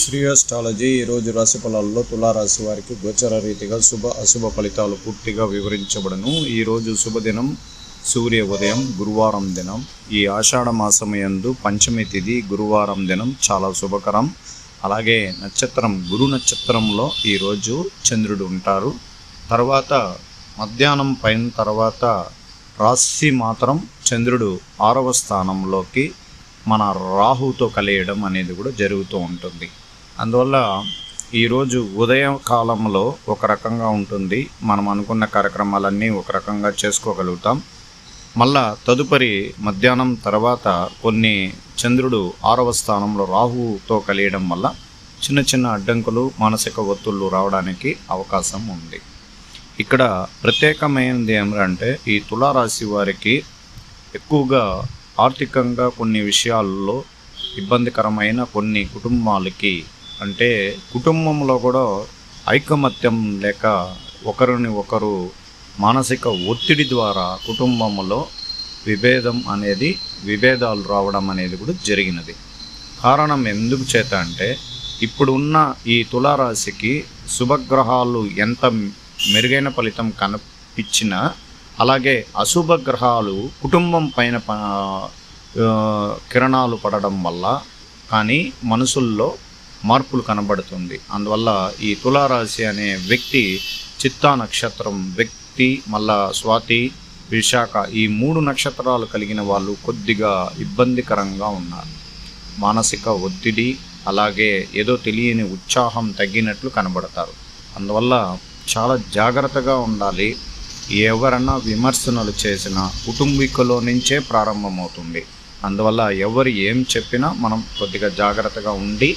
శ్రీయస్టాలజీ ఈరోజు రాశి ఫలాల్లో తులారాశి వారికి గోచర రీతిగా శుభ అశుభ ఫలితాలు పూర్తిగా వివరించబడను. ఈరోజు శుభదినం సూర్య ఉదయం గురువారం దినం. ఈ ఆషాఢ మాసమయందు పంచమి తిథి గురువారం దినం చాలా శుభకరం. అలాగే నక్షత్రం గురు నక్షత్రంలో ఈరోజు చంద్రుడు ఉంటారు. తర్వాత మధ్యాహ్నం పైన తర్వాత రాశి మాత్రం చంద్రుడు ఆరవ స్థానంలోకి మన రాహుతో కలియడం అనేది కూడా జరుగుతూ ఉంటుంది. అందువల్ల ఈరోజు ఉదయం కాలంలో ఒక రకంగా ఉంటుంది. మనం అనుకున్న కార్యక్రమాలన్నీ ఒక రకంగా చేసుకోగలుగుతాం. మళ్ళా తదుపరి మధ్యాహ్నం తర్వాత కొన్ని చంద్రుడు ఆరవ స్థానంలో రాహుతో కలియడం వల్ల చిన్న చిన్న అడ్డంకులు మానసిక ఒత్తుళ్ళు రావడానికి అవకాశం ఉంది. ఇక్కడ ప్రత్యేకమైనది ఏమిటంటే ఈ తులారాశి వారికి ఎక్కువగా ఆర్థికంగా కొన్ని విషయాల్లో ఇబ్బందికరమైన కొన్ని కుటుంబాలకి అంటే కుటుంబంలో కూడా ఐకమత్యం లేక ఒకరిని ఒకరు మానసిక ఒత్తిడి ద్వారా కుటుంబంలో విభేదం అనేది విభేదాలు రావడం అనేది కూడా జరిగినది. కారణం ఎందుకు చేత అంటే ఇప్పుడున్న ఈ తులారాశికి శుభగ్రహాలు ఎంత మెరుగైన ఫలితం కనిపించినా అలాగే అశుభ గ్రహాలు కుటుంబం పైన ప- కిరణాలు పడడం వల్ల కానీ మనసుల్లో మార్పులు కనబడుతుంది. అందువల్ల ఈ తులారాశి అనే వ్యక్తి చిత్తా నక్షత్రం వ్యక్తి మళ్ళా స్వాతి విశాఖ ఈ మూడు నక్షత్రాలు కలిగిన వాళ్ళు కొద్దిగా ఇబ్బందికరంగా ఉన్నారు. మానసిక ఒత్తిడి అలాగే ఏదో తెలియని ఉత్సాహం తగ్గినట్లు కనబడతారు. అందువల్ల చాలా జాగ్రత్తగా ఉండాలి. ఎవరన్నా విమర్శనలు చేసినా కుటుంబీకులో నుంచే ప్రారంభమవుతుంది. అందువల్ల ఎవరు ఏం చెప్పినా మనం కొద్దిగా జాగ్రత్తగా ఉండి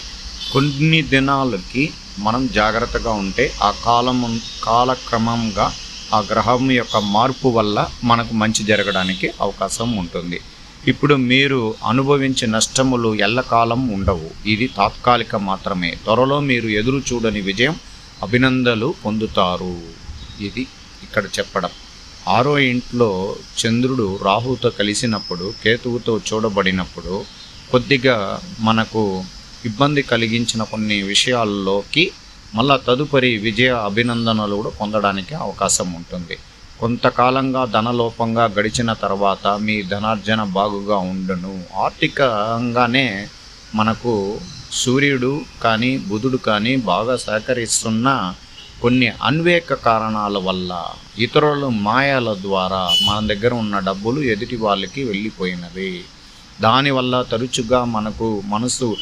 కొన్ని దినాలకి మనం జాగ్రత్తగా ఉంటే ఆ కాలం కాలక్రమంగా ఆ గ్రహం యొక్క మార్పు వల్ల మనకు మంచి జరగడానికి అవకాశం ఉంటుంది. ఇప్పుడు మీరు అనుభవించే నష్టములు ఎల్లకాలం ఉండవు. ఇది తాత్కాలిక మాత్రమే. త్వరలో మీరు ఎదురు చూడని విజయం అభినందనలు పొందుతారు. ఇది ఇక్కడ చెప్పడం. ఆరో ఇంట్లో చంద్రుడు రాహుతో కలిసినప్పుడు కేతువుతో చూడబడినప్పుడు కొద్దిగా మనకు ఇబ్బంది కలిగించిన కొన్ని విషయాల్లోకి మళ్ళా తదుపరి విజయ అభినందనలు కూడా పొందడానికి అవకాశం ఉంటుంది. కొంతకాలంగా ధనలోపంగా గడిచిన తర్వాత మీ ధనార్జన బాగుగా ఉండును. ఆర్థికంగానే మనకు సూర్యుడు కానీ బుధుడు కానీ బాగా సహకరిస్తున్న కొన్ని అన్వేక కారణాల వల్ల ఇతరుల మాయాల ద్వారా మన దగ్గర ఉన్న డబ్బులు ఎదుటి వాళ్ళకి వెళ్ళిపోయినవి. దానివల్ల తరచుగా మనకు మనసు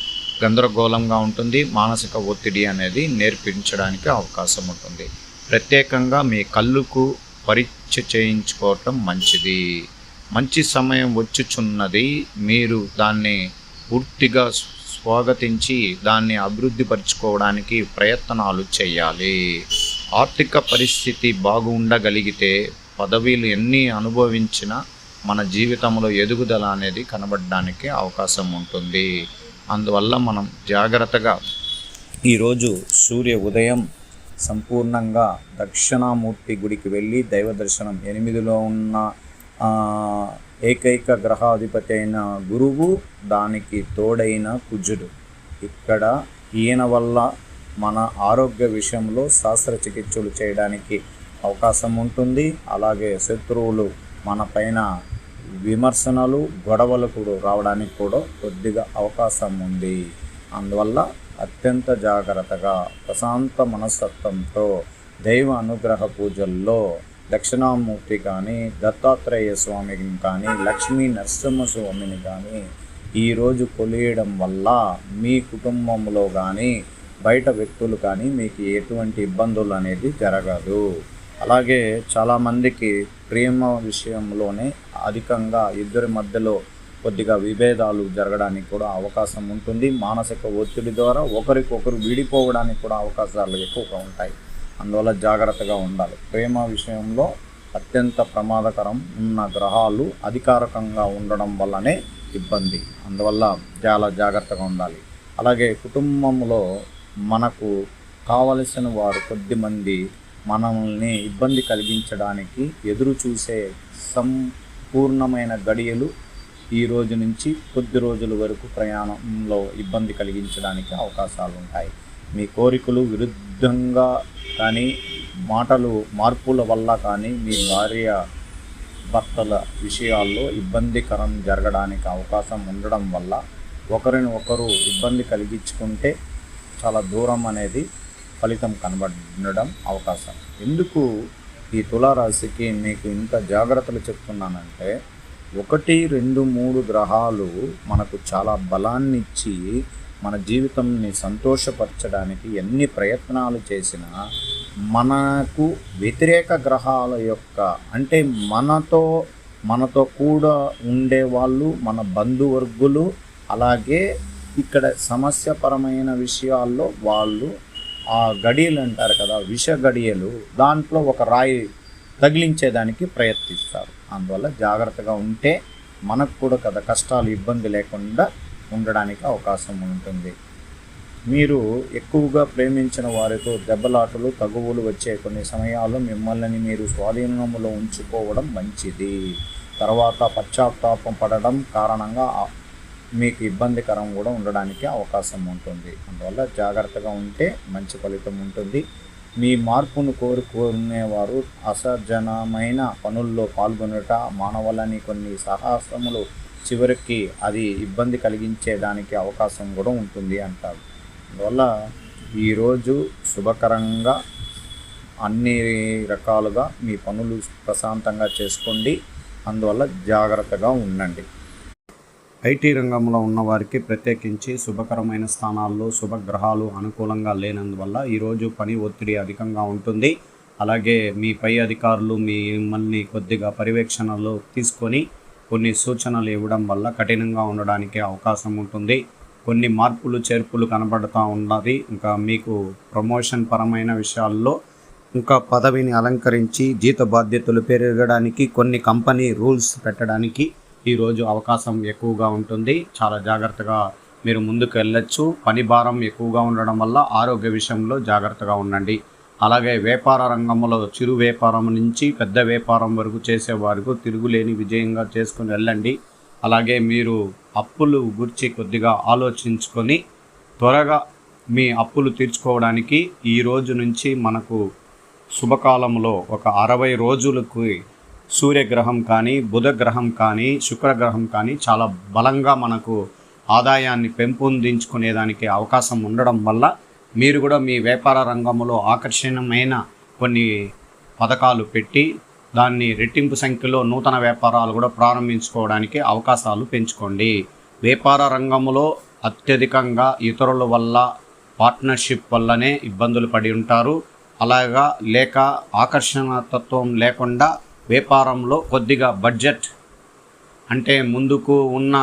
గందరగోళంగా ఉంటుంది. మానసిక ఒత్తిడి అనేది నేర్పించడానికి అవకాశం ఉంటుంది. ప్రత్యేకంగా మీ కళ్ళుకు పరీక్ష చేయించుకోవటం మంచిది. మంచి సమయం వచ్చుచున్నది. మీరు దాన్ని పూర్తిగా స్వాగతించి దాన్ని అభివృద్ధి పరుచుకోవడానికి ప్రయత్నాలు చేయాలి. ఆర్థిక పరిస్థితి బాగుండగలిగితే పదవీలు ఎన్ని అనుభవించినా మన జీవితంలో ఎదుగుదల అనేది కనబడడానికి అవకాశం ఉంటుంది. అందువల్ల మనం జాగ్రత్తగా ఈరోజు సూర్య ఉదయం సంపూర్ణంగా దక్షిణామూర్తి గుడికి వెళ్ళి దైవ దర్శనం. ఎనిమిదిలో ఉన్న ఏకైక గ్రహాధిపతి అయిన గురువు దానికి తోడైన కుజుడు. ఇక్కడ ఈయన వల్ల మన ఆరోగ్య విషయంలో శస్త్రచికిత్సలు చేయడానికి అవకాశం ఉంటుంది. అలాగే శత్రువులు మన పైన విమర్శనలు గొడవలు కూడా రావడానికి కూడా కొద్దిగా అవకాశం ఉంది. అందువల్ల అత్యంత జాగ్రత్తగా ప్రశాంత మనస్తత్వంతో దైవ అనుగ్రహ పూజల్లో దక్షిణామూర్తి కానీ దత్తాత్రేయ స్వామిని కానీ లక్ష్మీ నరసింహస్వామిని కానీ ఈరోజు కొలియడం వల్ల మీ కుటుంబంలో కానీ బయట వ్యక్తులు కానీ మీకు ఎటువంటి ఇబ్బందులు అనేది జరగదు. అలాగే చాలామందికి ప్రేమ విషయంలోనే అధికంగా ఇద్దరి మధ్యలో కొద్దిగా విభేదాలు జరగడానికి కూడా అవకాశం ఉంటుంది. మానసిక ఒత్తిడి ద్వారా ఒకరికొకరు విడిపోవడానికి కూడా అవకాశాలు ఎక్కువగా ఉంటాయి. అందువల్ల జాగ్రత్తగా ఉండాలి. ప్రేమ విషయంలో అత్యంత ప్రమాదకరం ఉన్న గ్రహాలు అధికారకంగా ఉండడం వల్లనే ఇబ్బంది. అందువల్ల చాలా జాగ్రత్తగా ఉండాలి. అలాగే కుటుంబంలో మనకు కావలసిన వారు కొద్దిమంది మనల్ని ఇబ్బంది కలిగించడానికి ఎదురు చూసే సంపూర్ణమైన గడియలు ఈ రోజు నుంచి కొద్ది రోజుల వరకు ప్రయాణంలో ఇబ్బంది కలిగించడానికి అవకాశాలు ఉంటాయి. మీ కోరికలు విరుద్ధంగా కానీ మాటలు మార్పుల వల్ల కానీ మీ భార్య భర్తల విషయాల్లో ఇబ్బందికరం జరగడానికి అవకాశం ఉండడం వల్ల ఒకరిని ఒకరు ఇబ్బంది కలిగించుకుంటే చాలా దూరం అనేది ఫలితం కనబడడం అవకాశం. ఎందుకు ఈ తులారాశికి మీకు ఇంత జాగ్రత్తలు చెప్తున్నానంటే ఒకటి రెండు మూడు గ్రహాలు మనకు చాలా బలాన్ని ఇచ్చి మన జీవితంని సంతోషపరచడానికి ఎన్ని ప్రయత్నాలు చేసినా మనకు వ్యతిరేక గ్రహాల యొక్క అంటే మనతో మనతో కూడా ఉండేవాళ్ళు మన బంధువర్గులు అలాగే ఇక్కడ సమస్యపరమైన విషయాల్లో వాళ్ళు ఆ గడియలు అంటారు కదా విష గడియలు దాంట్లో ఒక రాయి తగిలించేదానికి ప్రయత్నిస్తారు. అందువల్ల జాగ్రత్తగా ఉంటే మనకు కూడా కదా కష్టాలు ఇబ్బంది లేకుండా ఉండడానికి అవకాశం ఉంటుంది. మీరు ఎక్కువగా ప్రేమించిన వారితో దెబ్బలాటలు తగువులు వచ్చే కొన్ని సమయాల్లో మిమ్మల్ని మీరు స్వాధీనంలో ఉంచుకోవడం మంచిది. తర్వాత పశ్చాత్తాపం పడడం కారణంగా మీకు ఇబ్బందికరం కూడా ఉండడానికి అవకాశం ఉంటుంది. అందువల్ల జాగ్రత్తగా ఉంటే మంచి ఫలితం ఉంటుంది. మీ మార్పును కోరుకునేవారు అసజనమైన పనుల్లో పాల్గొనట మానవులని కొన్ని సాహసములు చివరికి అది ఇబ్బంది కలిగించేదానికి అవకాశం కూడా ఉంటుంది అంటారు. అందువల్ల ఈరోజు శుభకరంగా అన్ని రకాలుగా మీ పనులు ప్రశాంతంగా చేసుకోండి. అందువల్ల జాగ్రత్తగా ఉండండి. ఐటీ రంగంలో ఉన్నవారికి ప్రత్యేకించి శుభకరమైన స్థానాల్లో శుభగ్రహాలు అనుకూలంగా లేనందువల్ల ఈరోజు పని ఒత్తిడి అధికంగా ఉంటుంది. అలాగే మీ పై అధికారులు మిమ్మల్ని కొద్దిగా పర్యవేక్షణలో తీసుకొని కొన్ని సూచనలు ఇవ్వడం వల్ల కఠినంగా ఉండడానికి అవకాశం ఉంటుంది. కొన్ని మార్పులు చేర్పులు కనబడుతూ ఉన్నది. ఇంకా మీకు ప్రమోషన్ పరమైన విషయాల్లో ఇంకా పదవిని అలంకరించి జీత బాధ్యతలు పెరగడానికి కొన్ని కంపెనీ రూల్స్ పెట్టడానికి ఈరోజు అవకాశం ఎక్కువగా ఉంటుంది. చాలా జాగ్రత్తగా మీరు ముందుకు వెళ్ళొచ్చు. పని భారం ఎక్కువగా ఉండడం వల్ల ఆరోగ్య విషయంలో జాగ్రత్తగా ఉండండి. అలాగే వ్యాపార రంగంలో చిరు వ్యాపారం నుంచి పెద్ద వ్యాపారం వరకు చేసే వరకు తిరుగులేని విజయంగా చేసుకుని వెళ్ళండి. అలాగే మీరు అప్పులు గురించి కొద్దిగా ఆలోచించుకొని త్వరగా మీ అప్పులు తీర్చుకోవడానికి ఈ రోజు నుంచి మనకు శుభకాలంలో ఒక అరవై రోజులకు సూర్యగ్రహం కానీ బుధగ్రహం కానీ శుక్రగ్రహం కానీ చాలా బలంగా మనకు ఆదాయాన్ని పెంపొందించుకునేదానికి అవకాశం ఉండడం వల్ల మీరు కూడా మీ వ్యాపార రంగంలో ఆకర్షణమైన కొన్ని పథకాలు పెట్టి దాన్ని రెట్టింపు సంఖ్యలో నూతన వ్యాపారాలు కూడా ప్రారంభించుకోవడానికి అవకాశాలు పెంచుకోండి. వ్యాపార రంగంలో అత్యధికంగా ఇతరుల వల్ల పార్ట్నర్షిప్ వల్లనే ఇబ్బందులు పడి ఉంటారు. అలాగా లేక ఆకర్షణ తత్వం లేకుండా వ్యాపారంలో కొద్దిగా బడ్జెట్ అంటే ముందుకు ఉన్న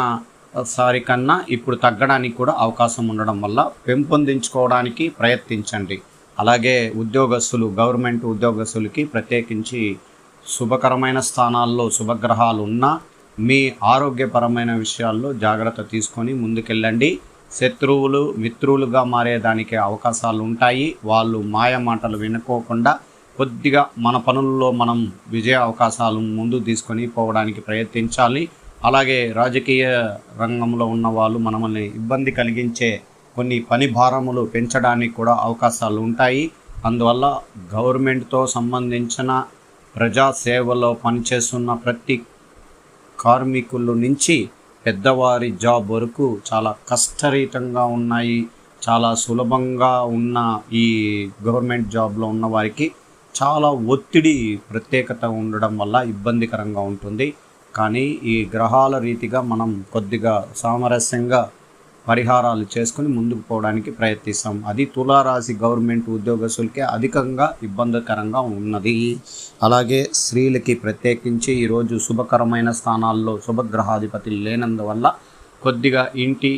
సారి కన్నా ఇప్పుడు తగ్గడానికి కూడా అవకాశం ఉండడం వల్ల పెంపొందించుకోవడానికి ప్రయత్నించండి. అలాగే ఉద్యోగస్తులు గవర్నమెంట్ ఉద్యోగస్తులకి ప్రత్యేకించి శుభకరమైన స్థానాల్లో శుభగ్రహాలు ఉన్నా మీ ఆరోగ్యపరమైన విషయాల్లో జాగ్రత్త తీసుకొని ముందుకెళ్ళండి. శత్రువులు మిత్రులుగా మారేదానికి అవకాశాలు ఉంటాయి. వాళ్ళు మాయ మాటలు వినుకోకుండా కొద్దిగా మన పనుల్లో మనం విజయ అవకాశాలు ముందు తీసుకొని పోవడానికి ప్రయత్నించాలి. అలాగే రాజకీయ రంగంలో ఉన్న వాళ్ళు మనల్ని ఇబ్బంది కలిగించే కొన్ని పని భారములు పెంచడానికి కూడా అవకాశాలు ఉంటాయి. అందువల్ల గవర్నమెంట్తో సంబంధించిన ప్రజా సేవలో పనిచేస్తున్న ప్రతి కార్మికుల నుంచి పెద్దవారి జాబ్ వరకు చాలా కష్టరహితంగా ఉన్నాయి. చాలా సులభంగా ఉన్న ఈ గవర్నమెంట్ జాబ్లో ఉన్న వారికి చాలా ఒత్తిడి ప్రత్యేకత ఉండడం వల్ల ఇబ్బందికరంగా ఉంటుంది. కానీ ఈ గ్రహాల రీతిగా మనం కొద్దిగా సామరస్యంగా పరిహారాలు చేసుకుని ముందుకు పోవడానికి ప్రయత్నిస్తాం. అది తులారాశి గవర్నమెంట్ ఉద్యోగస్తులకే అధికంగా ఇబ్బందికరంగా ఉన్నది. అలాగే స్త్రీలకి ప్రత్యేకించి ఈరోజు శుభకరమైన స్థానాల్లో శుభగ్రహాధిపతి లేనందువల్ల కొద్దిగా ఇంటి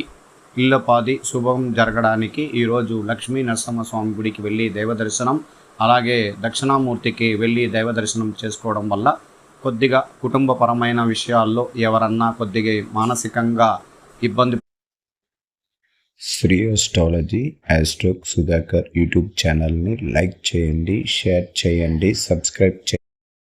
ఇళ్ళపాది శుభం జరగడానికి ఈరోజు లక్ష్మీ నరసింహస్వామి గుడికి వెళ్ళి దేవదర్శనం అలాగే దక్షిణామూర్తికి వెళ్ళి దైవ దర్శనం చేసుకోవడం వల్ల కొద్దిగా కుటుంబపరమైన విషయాల్లో ఎవరన్నా కొద్దిగా మానసికంగా ఇబ్బంది Sri astrology astro Sudhakar YouTube ఛానల్ని లైక్ చేయండి షేర్ చేయండి సబ్స్క్రైబ్ చేయండి.